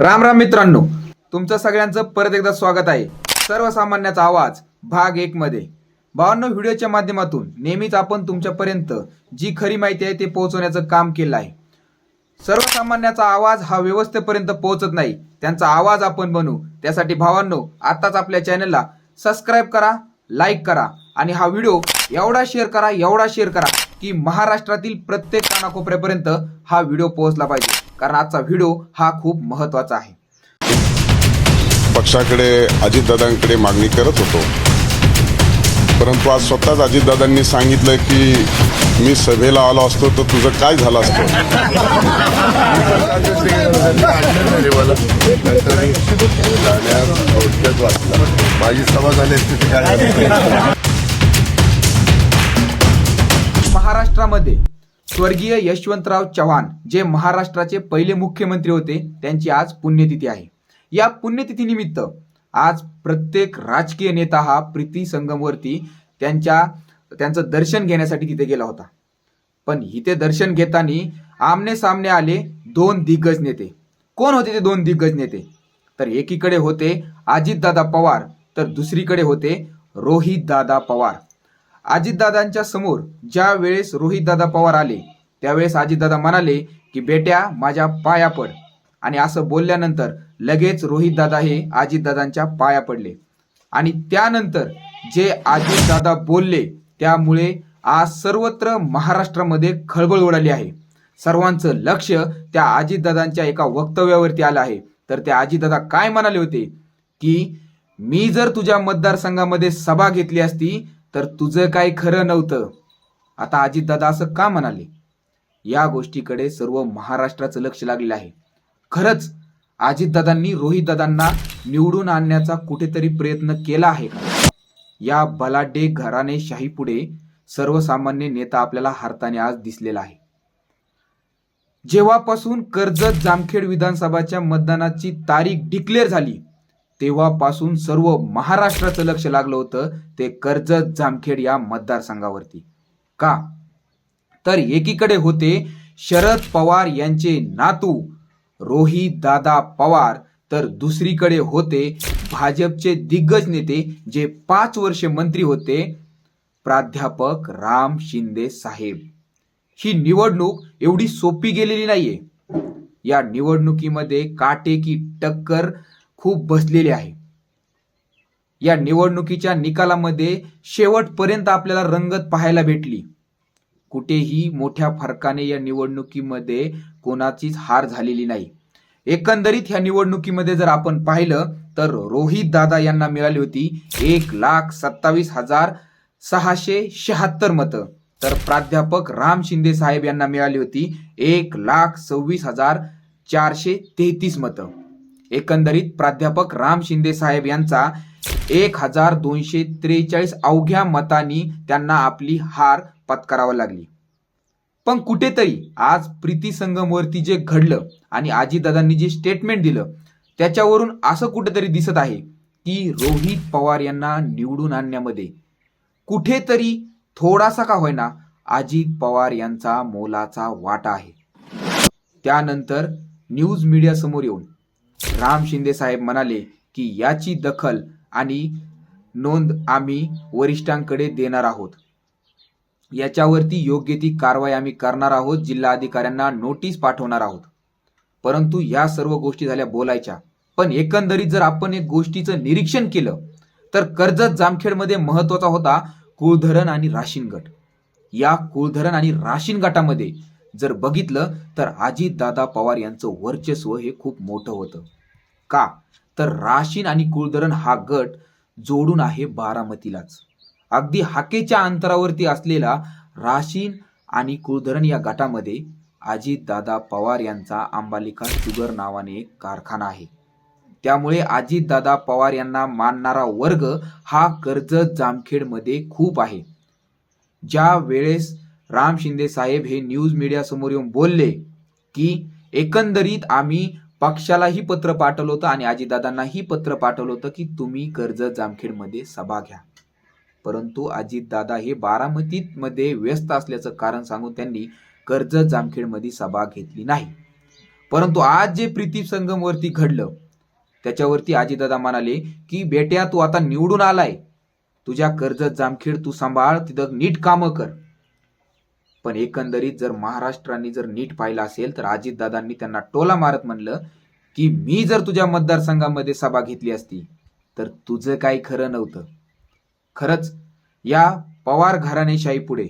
राम राम मित्रांनो तुमचं सगळ्यांचं परत एकदा स्वागत आहे. सर्वसामान्याचा आवाज भाग एक मध्ये. भावांनो व्हिडिओच्या माध्यमातून नेहमीच आपण तुमच्यापर्यंत जी खरी माहिती आहे ते पोहोचवण्याचं काम केलं आहे. सर्वसामान्याचा आवाज हा व्यवस्थेपर्यंत पोहोचत नाही. त्यांचा आवाज आपण बनू. त्यासाठी भावांनो आताच आपल्या चॅनलला सबस्क्राईब करा लाईक करा आणि हा व्हिडिओ एवढा शेअर करा एवढा शेअर करा की महाराष्ट्रातील प्रत्येक कानाकोपऱ्यापर्यंत हा व्हिडिओ पोहोचला पाहिजे. कारण आजचा व्हिडिओ हा खूप महत्त्वाचा आहे. पक्षाकडे अजितदादांकडे मागणी करत होतो. परंतु आज स्वतःच अजितदादांनी सांगितलं की मी सभेला आलो असतो तर तुझं काय झालं असतं? माझी सभा झाली असती तर काय झालं? असतं? महाराष्ट्रामध्ये स्वर्गीय यशवंतराव चव्हाण जे महाराष्ट्राचे पहिले मुख्यमंत्री होते त्यांची आज पुण्यतिथी आहे. या पुण्यतिथीनिमित्त आज प्रत्येक राजकीय नेता हा प्रीती संगमवरती त्यांच्या त्यांचं दर्शन घेण्यासाठी तिथे गेला होता. पण इथे दर्शन घेताना आमने सामने आले दोन दिग्गज नेते. कोण होते ते दोन दिग्गज नेते? तर एकीकडे होते अजितदादा पवार तर दुसरीकडे होते रोहितदादा पवार. अजितदादांच्या समोर ज्या वेळेस रोहितदादा पवार आले त्यावेळेस अजितदादा म्हणाले की बेट्या माझ्या पाया पड. आणि असं बोलल्यानंतर लगेच रोहितदादा हे अजितदादांच्या पाया पडले. आणि त्यानंतर जे अजितदादा बोलले त्यामुळे आज सर्वत्र महाराष्ट्रामध्ये खळबळ उडाली आहे. सर्वांचं लक्ष त्या अजितदादांच्या एका वक्तव्यावरती आलं आहे. तर त्या अजितदादा काय म्हणाले होते? की मी जर तुझ्या मतदारसंघामध्ये सभा घेतली असती तर तुझं काय खरं नव्हतं. आता अजितदादा असं का म्हणाले? या गोष्टीकडे सर्व महाराष्ट्राचं लक्ष लागलेलं आहे. खरंच अजितदादांनी रोहितदादांना निवडून आणण्याचा कुठेतरी प्रयत्न केला आहे. का या बलाढ्य घराणेशाही पुढे सर्वसामान्य नेता आपल्याला हारताना आज दिसलेला आहे. जेव्हापासून कर्जत जामखेड विधानसभाच्या मतदानाची तारीख डिक्लेअर झाली तेव्हापासून सर्व महाराष्ट्राचं लक्ष लागलं होतं ते कर्जत जामखेड या मतदारसंघावरती. का? तर एकीकडे होते शरद पवार यांचे नातू रोहित दादा पवार. तर दुसरीकडे होते भाजपचे दिग्गज नेते जे पाच वर्षे मंत्री होते प्राध्यापक राम शिंदे साहेब. ही निवडणूक एवढी सोपी गेलेली नाहीये. या निवडणुकीमध्ये काटेकी टक्कर खूप बसलेली आहे. या निवडणुकीच्या निकालामध्ये शेवटपर्यंत आपल्याला रंगत पाहायला भेटली. कुठेही मोठ्या फरकाने या निवडणुकीमध्ये कोणाचीच हार झालेली नाही. एकंदरीत ह्या निवडणुकीमध्ये जर आपण पाहिलं तर रोहित दादा यांना मिळाली होती एक लाख सत्तावीस हजार सहाशे शहात्तर मतं. तर प्राध्यापक राम शिंदे साहेब यांना मिळाली होती एक लाख सव्वीस हजार चारशे तेहतीस मतं. एकंदरीत प्राध्यापक राम शिंदे साहेब यांचा एक हजार दोनशे त्रेचाळीस अवघ्या मतांनी त्यांना आपली हार पत्करावं लागली. पण कुठेतरी आज प्रीती संगमवरती जे घडलं आणि आजीदादांनी जे स्टेटमेंट दिलं त्याच्यावरून असं कुठेतरी दिसत आहे की रोहित पवार यांना निवडून आणण्यामध्ये कुठेतरी थोडासा का होईना अजित पवार यांचा मोलाचा वाटा आहे. त्यानंतर न्यूज मीडिया समोर येऊन राम शिंदे साहेब म्हणाले की याची दखल आणि नोंद आम्ही वरिष्ठांकडे देणार आहोत. याच्यावरती योग्य ती कारवाई आम्ही करणार आहोत. जिल्हा अधिकाऱ्यांना नोटीस पाठवणार आहोत. परंतु या सर्व गोष्टी झाल्या बोलायच्या. पण एकंदरीत जर आपण एक गोष्टीचं निरीक्षण केलं तर कर्जत जामखेडमध्ये महत्त्वाचा होता कुळधरण आणि राशीन गट. या कुळधरण आणि राशीन गटामध्ये जर बघितलं तर अजितदादा पवार यांचं वर्चस्व हे खूप मोठं होतं. का? तर राशीन आणि कुळधरण हा गट जोडून आहे बारामतीलाच. अगदी हाकेच्या अंतरावरती असलेला राशीन आणि कुळधरण या गटामध्ये अजितदादा पवार यांचा अंबालिका शुगर नावाने एक कारखाना आहे. त्यामुळे अजितदादा पवार यांना मानणारा वर्ग हा कर्जत जामखेडमध्ये खूप आहे. ज्या वेळेस राम शिंदे साहेब हे न्यूज मीडियासमोर येऊन बोलले की एकंदरीत आम्ही पक्षालाही पत्र पाठवलं होतं आणि अजितदादांनाही पत्र पाठवलं होतं की तुम्ही कर्जत जामखेडमध्ये सभा घ्या. परंतु अजितदादा हे बारामतीत मध्ये व्यस्त असल्याचं कारण सांगून त्यांनी कर्जत जामखेडमध्ये सभा घेतली नाही. परंतु आज जे प्रीती संगमवरती घडलं त्याच्यावरती आजीदादा म्हणाले की बेट्या तू आता निवडून आलाय. तुझ्या कर्जत जामखेड तू सांभाळ तिथं नीट कामं कर. पण एकंदरीत जर महाराष्ट्रांनी जर नीट पाहिलं असेल तर अजितदादांनी त्यांना टोला मारत म्हणलं की मी जर तुझ्या मतदारसंघामध्ये सभा घेतली असती तर तुझं काही खरं नव्हतं. खरंच या पवार घराणेशाही पुढे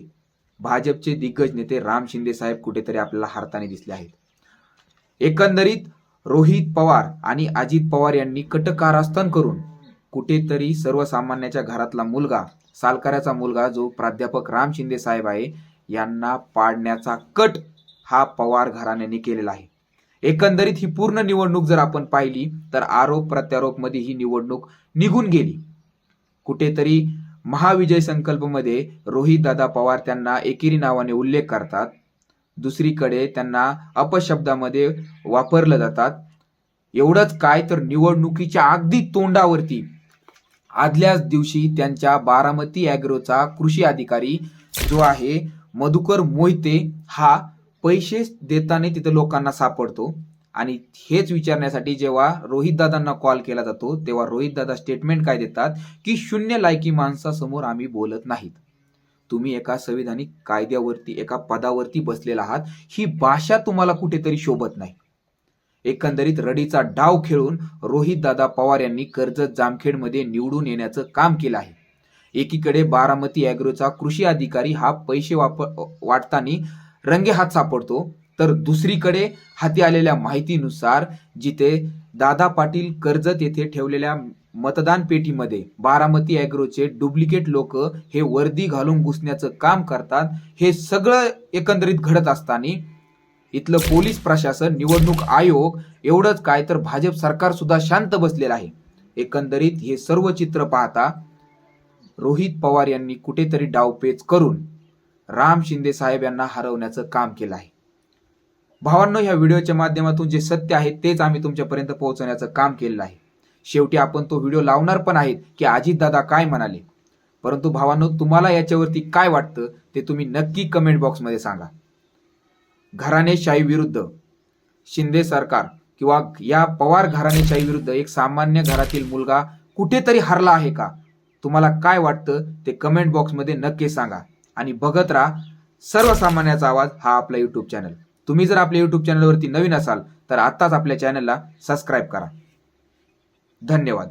भाजपचे दिग्गज नेते राम शिंदे साहेब कुठेतरी आपल्याला हारताना दिसले आहेत. एकंदरीत रोहित पवार आणि अजित पवार यांनी कटकारास्थान करून कुठेतरी सर्वसामान्याच्या घरातला मुलगा सालकऱ्याचा मुलगा जो प्राध्यापक राम शिंदे साहेब आहे यांना पाडण्याचा कट हा पवार घराण्याने केलेला आहे. एकंदरीत ही पूर्ण निवडणूक जर आपण पाहिली तर आरोप प्रत्यारोपमध्ये ही निवडणूक निघून गेली. कुठेतरी महाविजय संकल्पमध्ये रोहित दादा पवार त्यांना एकेरी नावाने उल्लेख करतात. दुसरीकडे त्यांना अपशब्दामध्ये वापरलं जातात. एवढंच काय तर निवडणुकीच्या अगदी तोंडावरती. आदल्याच दिवशी त्यांच्या बारामती अॅग्रोचा कृषी अधिकारी जो आहे मधुकर मोहिते हा पैसे देताना तिथं लोकांना सापडतो. आणि हेच विचारण्यासाठी जेव्हा रोहितदादांना कॉल केला जातो तेव्हा रोहितदादा स्टेटमेंट काय देतात? की शून्य लायकी माणसासमोर आम्ही बोलत नाहीत. तुम्ही एका संविधानिक कायद्यावरती एका पदावरती बसलेला आहात ही भाषा तुम्हाला कुठेतरी शोभत नाही. एकंदरीत रडीचा डाव खेळून रोहित दादा पवार यांनी कर्जत जामखेडमध्ये निवडून येण्याचं काम केलं आहे. एकीकडे बारामती अॅग्रोचा कृषी अधिकारी हा पैसे वापर वाटताना रंगे हात सापडतो तर दुसरीकडे हाती आलेल्या माहितीनुसार जिथे दादा पाटील कर्जत येथे ठेवलेल्या मतदान पेटीमध्ये बारामती अॅग्रोचे डुप्लिकेट लोक हे वर्दी घालून घुसण्याचं काम करतात हे सगळं एकंदरीत घडत असताना इथलं पोलीस प्रशासन निवडणूक आयोग एवढंच काय तर भाजप सरकार सुद्धा शांत बसलेलं आहे. एकंदरीत हे सर्व चित्र पाहता रोहित पवार यांनी कुठेतरी डावपेच करून राम शिंदे साहेब यांना हरवण्याचं काम केलं आहे. भावांनो ह्या व्हिडिओच्या माध्यमातून जे सत्य आहे तेच आम्ही तुमच्यापर्यंत पोहोचवण्याचं काम केलेलं आहे. शेवटी आपण तो व्हिडिओ लावणार पण आहेत की अजितदादा काय म्हणाले? परंतु भावांनो तुम्हाला याच्यावरती काय वाटतं ते तुम्ही नक्की कमेंट बॉक्समध्ये सांगा. घराणेशाही विरुद्ध शिंदे सरकार किंवा या पवार घराणेशाही विरुद्ध एक सामान्य घरातील मुलगा कुठेतरी हरला आहे का? तुम्हाला काय वाटतं ते कमेंट बॉक्समध्ये नक्की सांगा. आणि बघत राहा सर्वसामान्याचा आवाज हा आपला यूट्यूब चॅनल तुम्ही जर आपल्या युट्यूब चॅनलवरती नवीन असाल तर आत्ताच आपल्या चॅनलला सबस्क्राईब करा. धन्यवाद.